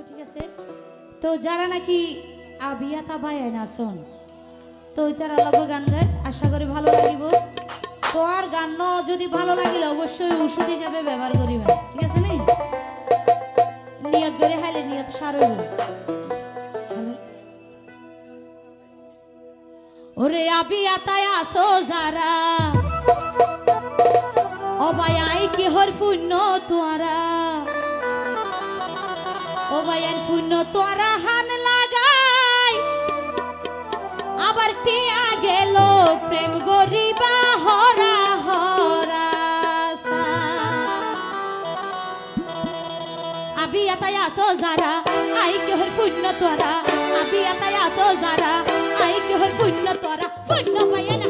তো ঠিক আছে। তো যারা নাকি আবিয়া তাবায় নাচন তো তারা লগ গান গায় আশা করি ভালো লাগিব। তো আর গান যদি ভালো লাগিলে অবশ্যই ওষুধ হিসাবে ব্যবহার করিবেন, ঠিক আছে নি? নিয়ত করে হাইলে নিয়ত সার ওরে আবিয়া তাই আসো যারা আই কি হর পুণ্য তোয়ারা। ও ভাইয়ান পুণ্য তোরা হান লাগাই। আবার টিয়া গেল প্রেম গরিবা হরা হরা। আবি আতাই আসো যারা, আই কেহর পুণ্য তোরা। আবি আতাই আসো যারা, আই কেহর পুণ্য তোরা। পুণ্য ভাইয়ান